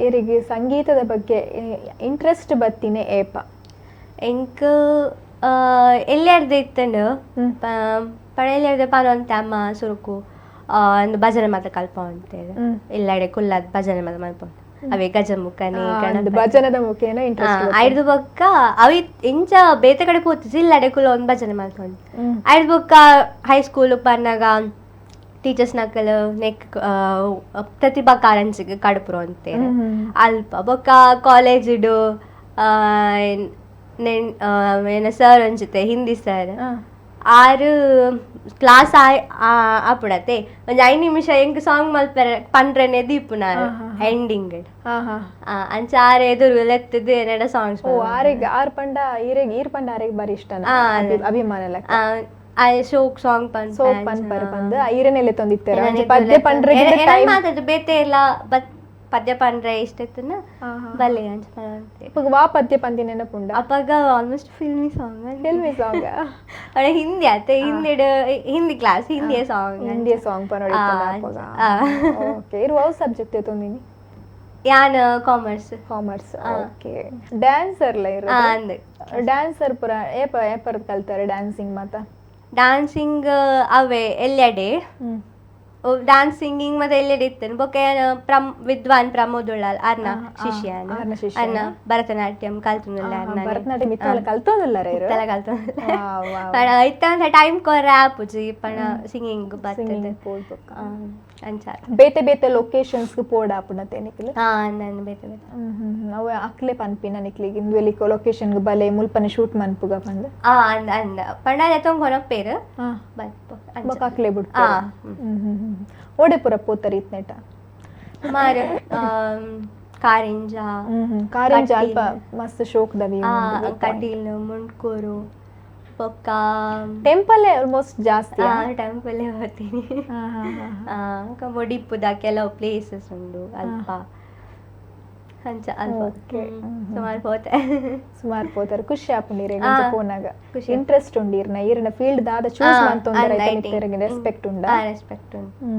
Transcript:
ಇವರಿಗೆ ಸಂಗೀತದ ಬಗ್ಗೆ ಇಂಟ್ರೆಸ್ಟ್ ಬತ್ತಿನೇ ಏಪ? ಎಂಕ್ ಎಲ್ಲಾರ್ದು ಇತ್ತಂಡು ಹ್ಮ್. ಪಳೆಯಲ್ಲಾರ್ದು ಪಾನೊಂತೆ ಅಮ್ಮ ಸುರುಕು ಒಂದು ಭಜನೆ ಮಾತ ಕಲ್ಪ ಅಂತೇಳಿ. ಎಲ್ಲಾಡೆ ಕುಲ್ಲಾದ ಭಜನೆ ಮಾತ ಮಲ್ಪ ಅವೇ ಗಜ ಮುಖನೆ ಭಜನದ ಮುಖೇನ ಐದು ಬೊಕ್ಕ ಅವಿ ಇಂಚ ಬೇತೆ ಕಡೆ ಪೋತಿಸಿ ಇಲ್ಲಾಡೆ ಕುಲ್ಲ ಒಂದು ಭಜನೆ ಮಾಡ್ಕೊಂಡು. ಐದು ಬೊಕ್ಕ ಹೈಸ್ಕೂಲ್ ಪನ್ನಾಗ ಟೀಚರ್ಸ್ ನಕಲ್ ನೆಕ್ ಪ್ರತಿಭಾ ಕಾರಂಜಿಗೆ ಕಡುಪುರು ಅಂತೇಳಿ. ಅಲ್ಪ ಬೊಕ್ಕ ಕಾಲೇಜಿಡು ಏನ ಸರ್ ಒಂಜಿತೆ ಹಿಂದಿ ಸರ್ ಆರು ಕ್ಲಾಸ್ ಆಪುಡತೆ ಒಂಜಿ ಐದು ನಿಮಿಷ ಎಂಕ್ ಸಾಂಗ್ ಮಲ್ಪರ ಪಂಡ್ರನೆ ದೀಪುನಾರು ಎಂಡಿಂಗ್. ಅಂಚ ಆರು ಎದುರು ಲೆತ್ತದು ಎರಡ ಸಾಂಗ್ಸ್ ಆರಿಗೆ ಆರ್ ಪಂಡ ಈರೆಗ್ ಈರ್ ಪಂಡ ಆರೆಗ್ ಬಾರಿ ಇಷ್ಟ. ಅಭಿಮಾನ ಲೆಕ್ಕ ಶೋಕ್ ಸಾಂಗ್ ಪನ್ ಸೋಪ್ ಪನ್ ಪರ್ ಪಂದ್ ಐರನೆಲೆ ತಂದಿತ್ತೇರ ಪದ್ಯ ಪಂಡ್ರೆ ಟೈಮ್ ಮಾತಾಡ್ದು? ಬೇತೆ ಎಲ್ಲ ಪದ್ಯ ಪಂಡ್ರೆ ಇಷ್ಟ ಇತ್ತನ ಬಲ್ಲೆ ಅಂಚ ಇವಾಗ ವಾ ಪದ್ಯ ಪಂದಿ ನೆನಪುಂಡ ಅಪ್ಪಾಗ almost filmy song filmy song ಅವಳೆ ಹಿಂದಿ ಆತ ಹಿಂದಿ ಹಿಂದಿ ಕ್ಲಾಸ್ ಹಿಂದಿ ಸಾಂಗ್ ಹಿಂದಿಯ ಸಾಂಗ್ ಪನೋಡಿ ಆ, ಆ. ಓಕೆ ಇರು ಯಾವ ಸಬ್ಜೆಕ್ಟ್ ತೊಂದಿನಿ ಯಾನ್ ಕಾಮರ್ಸ್ ಕಾಮರ್ಸ್ ಓಕೆ ಡ್ಯಾನ್ಸರ್ ಲ ಇರು ಅಂದ್. ಡ್ಯಾನ್ಸರ್ ಪುರ ಏಪ ಏಪರ್ ಕಲ್ತಾರೆ ಡ್ಯಾನ್ಸಿಂಗ್ ಮಾತ ಡಾನ್ಸಿಂಗ್ ಅವೇ ಎಲ್ಲೆಡೆ ಹ್ಮ್ ಡಾನ್ಸ್ ಸಿಂಗಿಂಗ್ ಮತ್ತೆ ಎಲ್ಲೆಡೆ ಇತ್ತೇನೆ ಬೊಕ್ಕೆ ಪ್ರಮ್ ವಿದ್ವಾನ್ ಪ್ರಮೋದ್ ಉಳ್ಳಾಲ್ ಅರ್ನ ಶಿಷ್ಯ ಆರ್ನ ಶಿಷ್ಯನ. ಅರ್ನ ಭರತನಾಟ್ಯಂ ಕಲ್ತುಂದುಲ್ಲ ಅರ್ನ ಭರತನಾಟ್ಯ ಮಿತ್ತಲ್ಲ ಕಲ್ತೋದಿಲ್ಲ ಇರು ತಲೆ ಕಲ್ತು ವಾವ್, ವಾವ್. ಪಣ ಇತ್ತ ಟೈಮ್ ಕೋ ಆಪುಜಿ ಪಣ ಸಿಂಗಿಂಗ್ ಬರ್ತದೆ. ಅಂಚಾರ. ಬೇತೆ ಬೇತೆ ಲೊಕೇಶನ್ಸ್ ಪೋಡ ಆಪುಣತೆ ನಿಕ್ಲು ಹಾ ನಾನು ಬೇತೆ ಬೇತೆ. ಅವ ಅಕ್ಲೆ ಪನ್ಪಿನ ನಿಕ್ಲಿಗೆ ಇಂದುವೆಲಿ ಲೊಕೇಶನ್ ಬಲೆ ಮುಲ್ಪನೆ ಶೂಟ್ ಮನ್ಪುಗ ಪಂದ್? ಆ ಅಂದ ಅಂದ. ಪಂಡ ಎತ್ತೊಂಗ್ ಹೊನ ಪೇರು ಬೊಕ ಅಕ್ಲೆ ಬಿಡ್ತು ಹ್ಮ್. ಓಡೆ ಪೋತರಿ ಇತ್ನೆಟ? ಸುಮಾರು ಆಮ್, ಕಾರಿಂಜ ಕಾರಿಂಜ ಅಲ್ಪ ಮಸ್ತ್ ಶೋಕ್ ದವಿ ಕಟೀಲ್ ಮುಂಡ್ಕೂರು ಪೊಕ್ಕ ಟೆಂಪಲ್ ಆಲ್ಮೋಸ್ಟ್ ಜಾಸ್ತಿ ಟೆಂಪಲ್ ಹೋಗ್ತೀನಿ. ಒಡಿಪ್ಪುದ ಕೆಲವು ಪ್ಲೇಸಸ್ ಉಂಡು ಅಲ್ಪ. ಸುಮಾರು ಹೋತೆ ಸುಮಾರು ಪೋತಾರೆ ಖುಷಿ ಆಪುಂಡಿರೆ ಆ, ಫೋನಾಗ ಖುಷಿ. ಇಂಟ್ರೆಸ್ಟ್ ಉಂಡಿರ್ನ ಈರಿನ ಫೀಲ್ಡ್ ದಾದ ಚೂಸ್ ಆ, ಮಂತೊಂದರ ಅಂದ್ ಐತೆ. ರೆಸ್ಪೆಕ್ಟ್ ಉಂಡ ರೆಸ್ಪೆಕ್ಟ್ ಉಂಟು ಹ್ಮ್